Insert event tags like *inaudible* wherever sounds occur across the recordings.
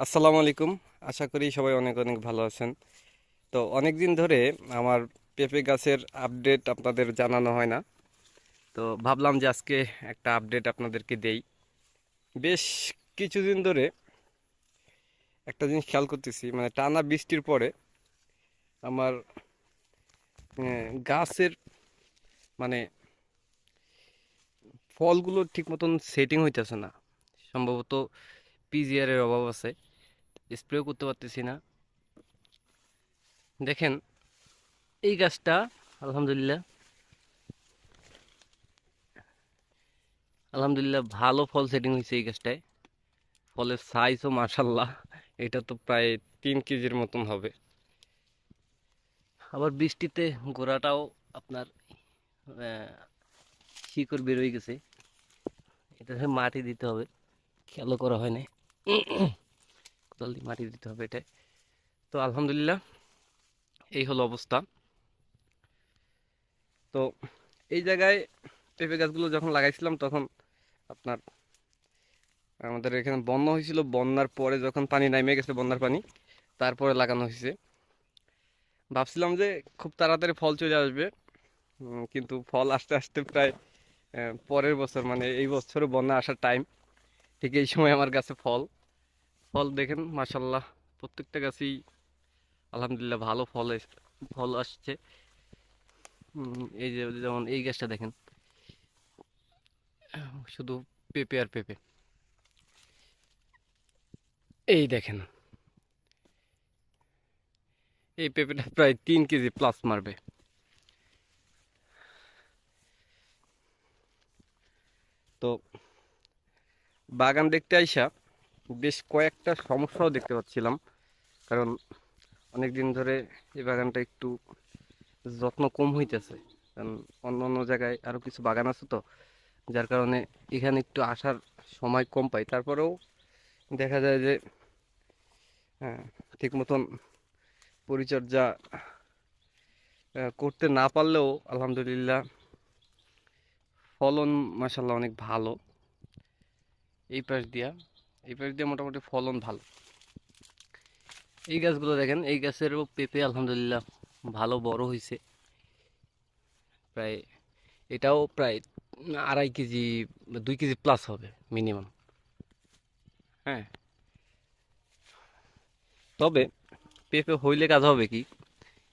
আসসালামু আলাইকুম। আশা করি সবাই অনেক অনেক ভালো আছেন। তো অনেক দিন ধরে আমার পেঁপে গাছের আপডেট আপনাদের জানানো হয় না। তো ভাবলাম যে আজকে একটা আপডেট আপনাদেরকে দেই। বেশ কিছুদিন ধরে একটা জিনিস খেয়াল করতেছি মানে টানা বৃষ্টির পরে আমার গাছের মানে ফলগুলো ঠিক মতন সেটিং হইতেছে না। সম্ভবত পিজিআরের অভাব আছে। স্প্রেও করতে পারতেছি না। দেখেন, এই গাছটা, আলহামদুলিল্লাহ আলহামদুলিল্লাহ ভালো ফল সেটিং হয়েছে এই গাছটায়। ফলের সাইজও মাশাল্লাহ এটা তো প্রায় তিন কেজির মতন হবে। আবার বৃষ্টিতে গোড়াটাও আপনার শিকড় বেরোয় গেছে। এটা মাটি দিতে হবে, খেয়ালও করা হয় না কোদাল দিয়ে দিতে হবে এটাই। তো আলহামদুলিল্লাহ, এই হলো অবস্থা। তো এই জায়গায় পেঁপে গাছগুলো যখন লাগাইছিলাম, তখন আপনার, আমাদের এখানে বন্যা হয়েছিল। বন্যার পরে যখন পানি নামে গেছে, বন্যার পানি, তারপরে লাগানো হয়েছে। ভাবছিলাম যে খুব তাড়াতাড়ি ফল চলে আসবে কিন্তু ফল আস্তে আস্তে প্রায় পরের বছর মানে এই বছরে বন্যা আসার টাইম ঠিক এই সময় আমার গাছে ফল। ফল দেখেন মাসাল্লাহ প্রত্যেকটা গাছেই আলহামদুলিল্লাহ ভালো ফল ফল আসছে। এই যে, যেমন এই গাছটা দেখেন। শুধু পেঁপে আর পেঁপে। এই দেখেন। এই পেঁপেটা প্রায় তিন কেজি প্লাস মারবে। তো বাগান দেখতে আইসা বেশ কয়েকটা সমস্যাও দেখতে পাচ্ছিলাম। কারণ অনেক দিন ধরে এই বাগানটা একটু যত্ন কম হইতেছে। কারণ অন্য অন্য জায়গায় আরও কিছু বাগান আছে তো, যার কারণে এখানে একটু আসার সময় কম পাই। তারপরেও দেখা যায় যে হ্যাঁ ঠিক মতন পরিচর্যা করতে না পারলেও আলহামদুলিল্লাহ ফলন মাসাল্লাহ অনেক ভালো। এই পাশ দিয়া এই পাশ দিয়ে মোটামুটি ফলন ভালো। এই গাছগুলো দেখেন, এই গাছেরও পেঁপে আলহামদুলিল্লাহ ভালো বড় হয়েছে প্রায় এটাও প্রায় আড়াই কেজি, দুই কেজি প্লাস হবে মিনিমাম হ্যাঁ। তবে পেঁপে হইলে কাজ হবে কি,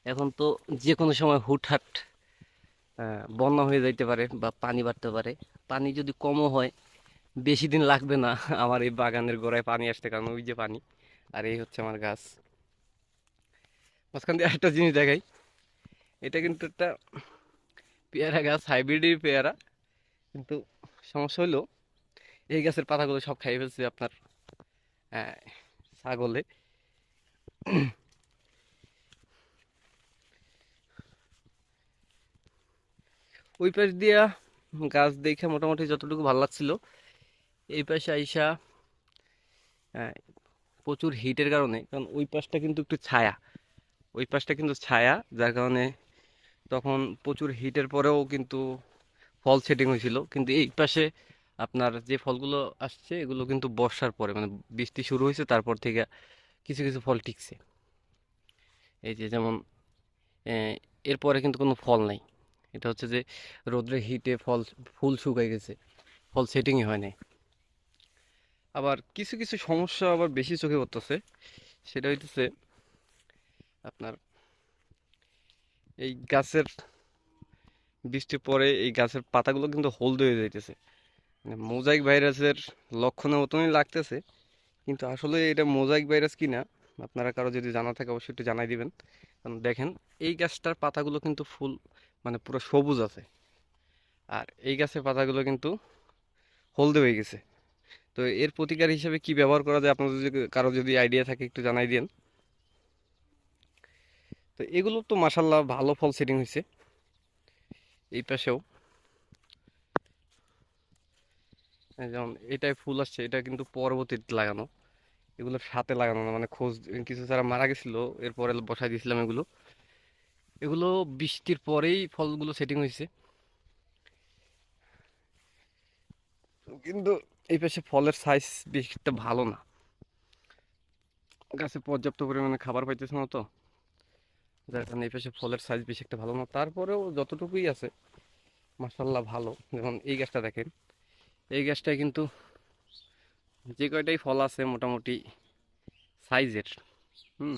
এখন তো যে কোনো সময় হুটহাট বন্যা হয়ে যাইতে পারে বা পানি বাড়তে পারে। পানি যদি কমও হয় বেশি দিন লাগবে না *laughs* আমার এই বাগানের গোড়ায় পানি আসতে কারণ ওই যে পানি আর এই হচ্ছে আমার গাছ। মাঝখান দিয়ে একটা জিনিস দেখাই। এটা কিন্তু একটা পেয়ারা গাছ হাইব্রিডের পেয়ারা। কিন্তু সমস্যা হলো এই গাছের পাতাগুলো সব খাই ফেলছে আপনার আহ, ছাগলে। ওই পাশ দিয়া গাছ দেখে মোটামুটি যতটুকু ভালো লাগছিল এই পাশে আইসা আহ, প্রচুর হিটের কারণে কারণ ওই পাশটা কিন্তু একটু ছায়া। ওই পাশটা কিন্তু ছায়া যার কারণে তখন প্রচুর হিটের পরেও কিন্তু ফল সেটিং হয়েছিল। কিন্তু এই পাশে আপনার যে ফলগুলো আসছে এগুলো কিন্তু বর্ষার পরে মানে বৃষ্টি শুরু হয়েছে তারপর থেকে কিছু কিছু ফল টিকছে। এই যে যেমন এরপরে কিন্তু কোনো ফল নাই। এটা হচ্ছে যে রোদ্রের হিটে ফল ফুল শুকাই গেছে। ফল সেটিংই হয় নাই। আবার কিছু কিছু সমস্যা আবার বেশি চোখে পড়তেছে। সেটা হইতেছে আপনার এই গাছের বৃষ্টির পরে এই গাছের পাতাগুলো কিন্তু হলদে হয়ে যাইতেছে। মানে মোজাইক ভাইরাসের লক্ষণের মতনই লাগতেছে। কিন্তু আসলে এটা মোজাইক ভাইরাস কিনা, আপনারা কারও যদি জানা থাকে অবশ্যই একটু জানাই দিবেন। কারণ দেখেন, এই গাছটার পাতাগুলো কিন্তু ফুল মানে পুরো সবুজ আছে। আর এই গাছের পাতাগুলো কিন্তু হলদে হয়ে গেছে। তো এর প্রতিকার হিসেবে কি ব্যবহার করা যায়? আপনাদের যদি কারও যদি আইডিয়া থাকে, একটু জানাই দিন তো এগুলো তো মাসাল্লাহ ভালো ফল সেটিং হয়েছে এই পাশেও। যেমন এটাই ফুল আসছে, এটা কিন্তু পরবর্তীতে লাগানো। এগুলো সাথে লাগানো না মানে খোঁজ, কিছু যারা মারা গেছিল, এরপরে বসাই দিয়েছিলাম এগুলো। এগুলো বৃষ্টির পরেই ফলগুলো সেটিং হয়েছে কিন্তু এই পাশে ফলের সাইজ বেশ একটা ভালো না। গাছে পর্যাপ্ত পরিমাণে খাবার পাইতেছে না তো। যার কারণে এই পাশে ফলের সাইজ বেশি একটা ভালো না। তারপরেও যতটুকুই আছে মাসাল্লাহ ভালো। যেমন এই গাছটা দেখেন, এই গাছটায় কিন্তু যে কয়টাই ফল আছে মোটামুটি সাইজের হুম?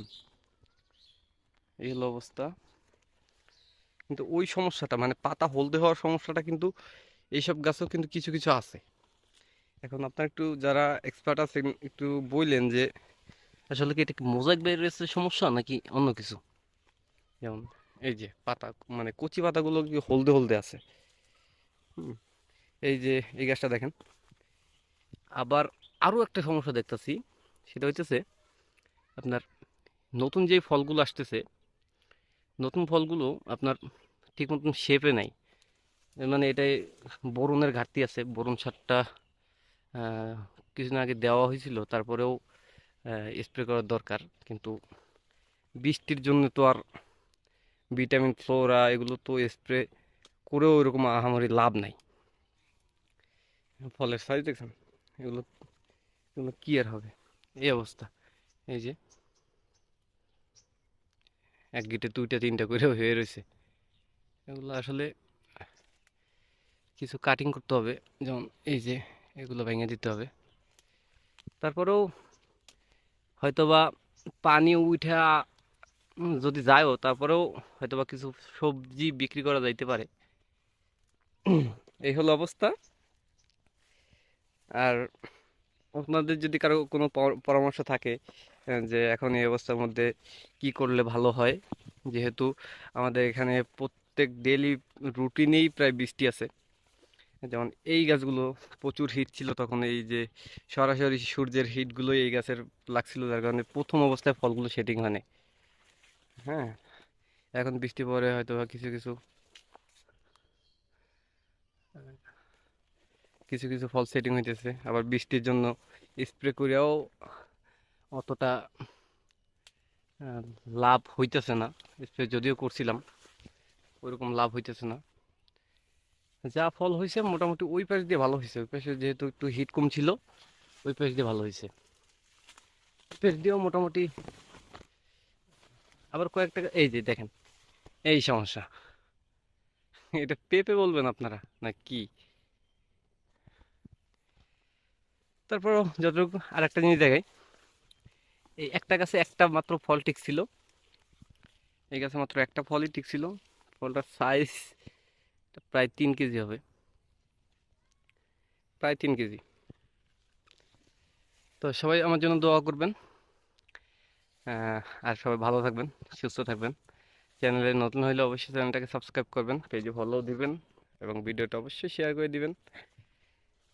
এই হলো অবস্থা। কিন্তু ওই সমস্যাটা মানে পাতা হলদে হওয়ার সমস্যাটা কিন্তু এইসব গাছেও কিন্তু কিছু কিছু আছে। এখন আপনার একটু যারা এক্সপার্ট আছেন একটু বললেন যে আসলে কি এটা কি মোজাইক ভাইরাসের সমস্যা নাকি অন্য কিছু? যেমন এই যে পাতা মানে কচি পাতাগুলো কি হলদে হলদে আছে? হুম, এই যে এই গাছটা দেখেন। আবার আরও একটা সমস্যা দেখতেছি সেটা হইতেছে আপনার নতুন যে ফলগুলো আসতেছে নতুন ফলগুলো আপনার ঠিক মতন শেপে নাই। মানে এটাই বোরনের ঘাটতি আছে বোরন সারটা কিছুদিন আগে দেওয়া হয়েছিল, তারপরেও স্প্রে করার দরকার। কিন্তু বৃষ্টির জন্য তো আর ভিটামিন ফ্লোরা এগুলো তো স্প্রে করেও এরকম আহামরি লাভ নাই। ফলের সাইজ দেখছেন? এগুলো এগুলো কী আর হবে? এই অবস্থা। এই যে, এক গিটে দুইটা তিনটা করে হয়ে রয়েছে। এগুলো আসলে কিছু কাটিং করতে হবে। যেমন এই যে এগুলো ভেঙে দিতে হবে। তারপরেও হয়তোবা পানি উঠা যদি যায়ও, তারপরেও হয়তোবা কিছু সবজি বিক্রি করা যাইতে পারে। এই হলো অবস্থা। আর আপনাদের যদি কারও কোনো পরামর্শ থাকে যে এখন এই অবস্থার মধ্যে কি করলে ভালো হয়, যেহেতু আমাদের এখানে প্রত্যেক ডেলি রুটিনেই প্রায় বৃষ্টি আছে। যেমন এই গাছগুলো প্রচুর হিট ছিল তখন এই যে সরাসরি সূর্যের হিটগুলো এই গাছের লাগছিল, যার কারণে প্রথম অবস্থায় ফলগুলো সেটিং হয়নি। হ্যাঁ এখন বৃষ্টি পরে হয়তো বা কিছু কিছু কিছু কিছু ফল সেটিং হইতেছে। আবার বৃষ্টির জন্য স্প্রে করেও অতটা লাভ হইতেছে না। স্প্রে যদিও করছিলাম, ওইরকম লাভ হইতেছে না। যা ফল হয়েছে মোটামুটি ওই পাশ দিয়ে ভালো হয়েছে। ওই পাশে যেহেতু একটু হিট কম ছিল, ওই পাশ দিয়ে ভালো হয়েছে। ওই পাশ দিয়েও মোটামুটি আবার কয়েকটা এই যে দেখেন, এই সমস্যা। এটা পেঁপে বলবেন আপনারা না কি? তারপরও যতটুকু আর একটা জিনিস দেখাই, এই একটা গাছে একটা মাত্র ফল টিকছিল এই গাছে মাত্র একটা ফলই টিকছিল ফলটার সাইজ প্রায় তিন কেজি হবে। প্রায় তিন কেজি। তো সবাই আমার জন্য দোয়া করবেন। আর সবাই ভালো থাকবেন, সুস্থ থাকবেন। চ্যানেলে নতুন হলে অবশ্যই চ্যানেলটাকে সাবস্ক্রাইব করবেন, পেজে ফলো দিবেন এবং ভিডিওটা অবশ্যই শেয়ার করে দিবেন।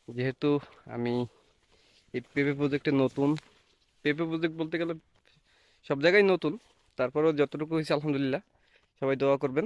যেহেতু আমি এই পেপে প্রজেক্টে নতুন পেপে প্রজেক্ট বলতে গেলে সব জায়গায় নতুন, তারপরেও যতটুকু হয়েছে আলহামদুলিল্লাহ, সবাই দোয়া করবেন।